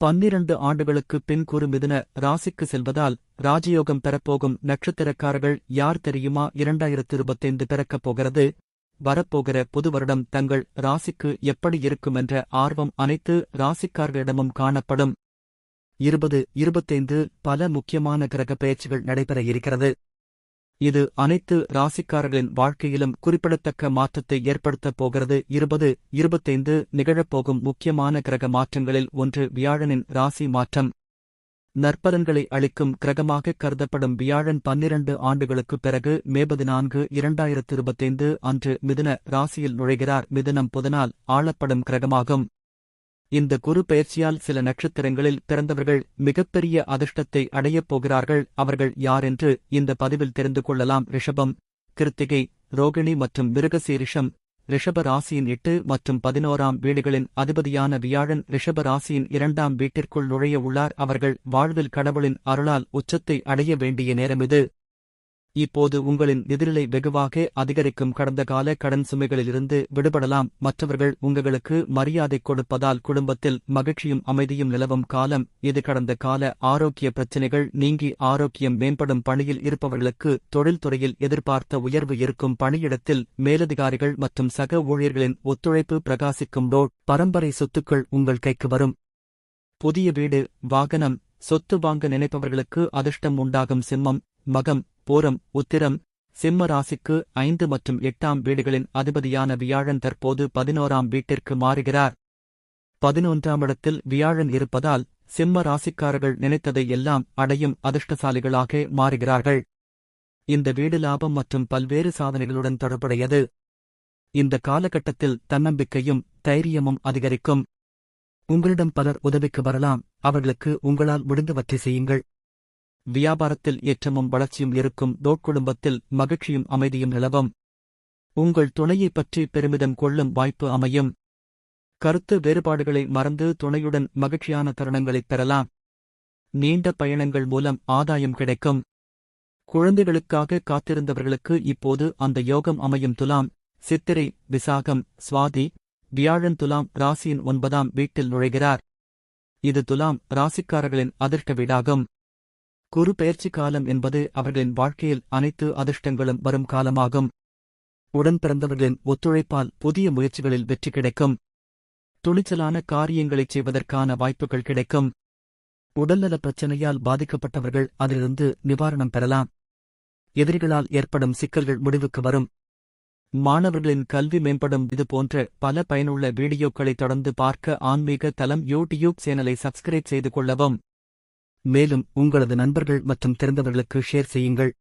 பன்னிரண்டு ஆண்டுகளுக்கு பின் குறு மிதுன ராசிக்கு செல்வதால் ராஜயோகம் பெறப்போகும் நட்சத்திரக்காரர்கள் யார் தெரியுமா? இரண்டாயிரத்து இருபத்தைந்து பிறக்கப் போகிறது. வரப்போகிற புது வருடம் தங்கள் ராசிக்கு எப்படி இருக்கும் என்ற ஆர்வம் அனைத்து ராசிக்கார்களிடமும் காணப்படும். இருபது இருபத்தைந்து பல முக்கியமான கிரக பயிற்சிகள் நடைபெற இருக்கிறது. இது அனைத்து ராசிக்காரர்களின் வாழ்க்கையிலும் குறிப்பிடத்தக்க மாற்றத்தை ஏற்படுத்தப் போகிறது. இருபது இருபத்தைந்து நிகழப்போகும் முக்கியமான கிரக மாற்றங்களில் ஒன்று வியாழனின் ராசி மாற்றம். நற்பலன்களை அளிக்கும் கிரகமாக கருதப்படும் வியாழன் பன்னிரண்டு ஆண்டுகளுக்குப் பிறகு மே பதினான்கு இரண்டாயிரத்து இருபத்தைந்து அன்று மிதுன ராசியில் நுழைகிறார். மிதுனம் புதனால் ஆளப்படும் கிரகமாகும். இந்த குரு பயிற்சியால் சில நட்சத்திரங்களில் பிறந்தவர்கள் மிகப்பெரிய அதிர்ஷ்டத்தை அடையப் போகிறார்கள். அவர்கள் யாரென்று இந்த பதிவில் தெரிந்து கொள்ளலாம். ரிஷபம் கிருத்திகை ரோகிணி மற்றும் மிருகசீரிஷம் ரிஷப ராசியின் எட்டு மற்றும் பதினோராம் வீடுகளின் அதிபதியான வியாழன் ரிஷப ராசியின் இரண்டாம் வீட்டிற்குள் நுழைய உள்ளார். அவர்கள் வாழ்வில் கடவுளின் அருளால் உச்சத்தை அடைய வேண்டிய நேரம் இது இப்போது உங்களின் எதிரிலை வெகுவாக அதிகரிக்கும் கடந்த கால கடன் சுமைகளிலிருந்து விடுபடலாம். மற்றவர்கள் உங்களுக்கு மரியாதை கொடுப்பதால் குடும்பத்தில் மகிழ்ச்சியும் அமைதியும் நிலவும் காலம் இது கடந்த கால ஆரோக்கிய பிரச்சினைகள். நீங்கி ஆரோக்கியம் மேம்படும் பணியில் இருப்பவர்களுக்கு தொழில்துறையில் எதிர்பார்த்த உயர்வு இருக்கும் பணியிடத்தில் மேலதிகாரிகள் மற்றும் சக ஊழியர்களின் ஒத்துழைப்பு பிரகாசிக்கும் ரோட் பரம்பரை சொத்துக்கள் உங்கள் கைக்கு வரும். புதிய வீடு வாகனம் சொத்து வாங்க நினைப்பவர்களுக்கு அதிர்ஷ்டம் உண்டாகும். சிம்மம் மகம் பூரம் உத்திரம் சிம்ம ராசிக்கு ஐந்து மற்றும் எட்டாம் வீடுகளின் அதிபதியான வியாழன் தற்போது பதினோராம் வீட்டிற்கு மாறுகிறார். பதினொன்றாம் இடத்தில் வியாழன் இருப்பதால் சிம்ம ராசிக்காரர்கள் நினைத்ததை எல்லாம் அடையும் அதிர்ஷ்டசாலிகளாக மாறுகிறார்கள். இந்த வீடு லாபம் மற்றும் பல்வேறு சாதனைகளுடன் தொடர்புடையது. இந்த காலகட்டத்தில் தன்னம்பிக்கையும் தைரியமும் அதிகரிக்கும். உங்களிடம் பலர் உதவிக்கு வரலாம். அவர்களுக்கு உங்களால் முடிந்தவற்றை செய்யுங்கள். வியாபாரத்தில் ஏற்றமும் வளர்ச்சியும் இருக்கும் தோட்குடும்பத்தில் மகிழ்ச்சியும் அமைதியும் நிலவும். உங்கள் துணையைப் பற்றி பெருமிதம் கொள்ளும் வாய்ப்பு அமையும். கருத்து வேறுபாடுகளை மறந்து துணையுடன் மகிழ்ச்சியான தருணங்களைப் பெறலாம். நீண்ட பயணங்கள் மூலம் ஆதாயம் கிடைக்கும். குழந்தைகளுக்காக காத்திருந்தவர்களுக்கு இப்போது அந்த யோகம் அமையும் துலாம் சித்திரை விசாகம் சுவாதி வியாழன் துலாம் ராசியின் ஒன்பதாம் வீட்டில் நுழைகிறார். இது துலாம் ராசிக்காரர்களின் அதிர்ஷ்ட வீடாகும். குரு பெயர்ச்சி காலம் என்பது அவர்களின் வாழ்க்கையில் அனைத்து அதிர்ஷ்டங்களும் வரும் காலமாகும். உடன் பிறந்தவர்களின் ஒத்துழைப்பால் புதிய முயற்சிகளில் வெற்றி கிடைக்கும். துணிச்சலான காரியங்களைச் செய்வதற்கான வாய்ப்புகள் கிடைக்கும். உடல்நல பிரச்சனையால் பாதிக்கப்பட்டவர்கள் அதிலிருந்து நிவாரணம் பெறலாம். எதிரிகளால் ஏற்படும் சிக்கல்கள் முடிவுக்கு வரும். மாணவர்களின் கல்வி மேம்படும் இதுபோன்ற பல பயனுள்ள வீடியோக்களை தொடர்ந்து பார்க்க ஆன்மீக தளம் யூடியூப் சேனலை சப்ஸ்கிரைப் செய்து கொள்ளவும். மேலும் உங்களது நண்பர்கள் மற்றும் தெரிந்தவர்களுக்கு ஷேர் செய்யுங்கள்.